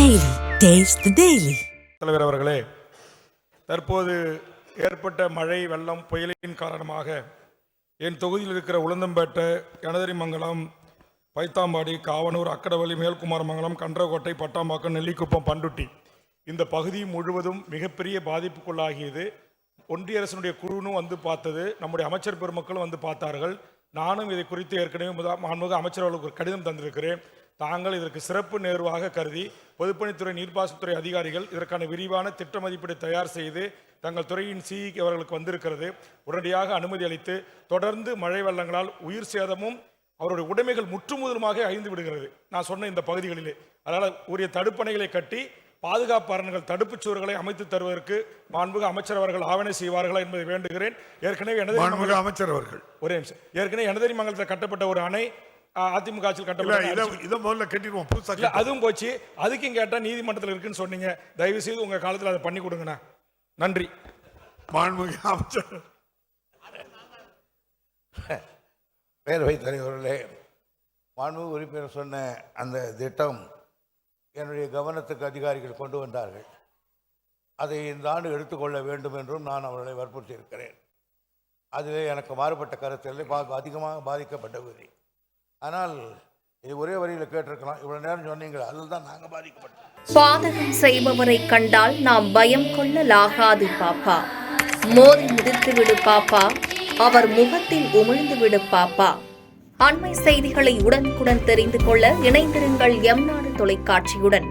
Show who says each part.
Speaker 1: Daily taste daily
Speaker 2: தலைவர் அவர்களே தற்போது ஏற்பட்ட மழை வெள்ளம் புயலின் காரணமாக என் தொகுதியில் இருக்கிற உளுந்தம்பேட்டை கனதரிமங்கலம் பைத்தாம்பாடி காவனூர் அக்கடவள்ளி மேல்குமாரமங்கலம் கன்றக்கோட்டை பட்டாம்பாக்கம் நெல்லிக்குப்பம் பண்டுட்டி இந்த பகுதி முழுவதும் மிகப்பெரிய பாதிப்புக்குள்ளாகியது. ஒன்றிய அரசினுடைய குழுவும் வந்து பார்த்தது நம்முடைய அமைச்சர் பெருமக்களும் வந்து பார்த்தார்கள். நானும் இதை குறித்து ஏற்கனவே முதல் மாண்புமிகு அமைச்சர் அவர்களுக்கு ஒரு கடிதம் தந்திருக்கிறேன். தாங்கள் இதற்கு சிறப்பு நேர்வாக கருதி பொதுப்பணித்துறை நீர்ப்பாசனத்துறை அதிகாரிகள் இதற்கான விரிவான திட்ட மதிப்பீடு தயார் செய்து தங்கள் துறையின் சிஇக்கு அவர்களுக்கு வந்திருக்கிறது. உடனடியாக அனுமதி அளித்து தொடர்ந்து மழை வெள்ளங்களால் உயிர் சேதமும் அவருடைய உடைமைகள் முற்றுமுதலுமாக அழிந்து விடுகிறது. நான் சொன்ன இந்த பகுதிகளிலே. அதனால் உரிய தடுப்பணைகளை கட்டி பாதுகாப்பு அரண்கள் தடுப்புச் சுவர்களை அமைத்து தருவதற்கு மாண்புமிகு அமைச்சர் அவர்கள் ஆவணை செய்வார்களா என்பதை வேண்டுகிறேன். ஏற்கனவே எனது
Speaker 3: அமைச்சர் அவர்கள்.
Speaker 2: ஒரே நிமிஷம். ஏற்கனவே எனதரி மங்கலத்தில் கட்டப்பட்ட ஒரு அணை அதிமுக ஆட்சியில்
Speaker 3: இல்ல
Speaker 2: கட்டப்பட்ட
Speaker 3: இத முதல்ல கட்டிடுவோம் புதுசா
Speaker 2: இல்ல அதுவும் போச்சு. அதுக்கும் கேட்டா நீதிமன்றத்தில் இருக்குன்னு சொன்னீங்க. தயவு செய்து உங்க காலத்துல அதை பண்ணி கொடுங்கண்ணா. நன்றி.
Speaker 3: மாண்புமிகு அமைச்சர்.
Speaker 4: பேரவைத் தலைவர்களே மாண்பு உறுப்பினர் சொன்ன அந்த திட்டம் என்னுடைய கவனத்துக்கு அதிகாரிகள் கொண்டு வந்தார்கள். அதை இந்த ஆண்டு எடுத்துக்கொள்ள வேண்டும் என்றும் நான் அவர்களை வற்புறுத்தி இருக்கிறேன் அதுவே எனக்கு மாறுபட்ட கருத்தில் பா அதிகமாக பாதிக்கப்பட்ட பகுதி ஆனால் இது ஒரே வரியில் கேட்டிருக்கலாம். இவ்வளவு நேரம் சொன்னீங்களா அதில் தான் நாங்கள் பாதிக்கப்பட்டோம்.
Speaker 5: பாதகம் செய்பவரை கண்டால் நாம் பயம் கொள்ளலாகாது பாப்பா. மோதி முடித்து விடு பாப்பா. அவர் முகத்தில் உமிழ்ந்து விடு பாப்பா. அண்மை செய்திகளை உடனுக்குடன் தெரிந்து கொள்ள இணைந்திருங்கள் எம் நாடு தொலைக்காட்சியுடன்.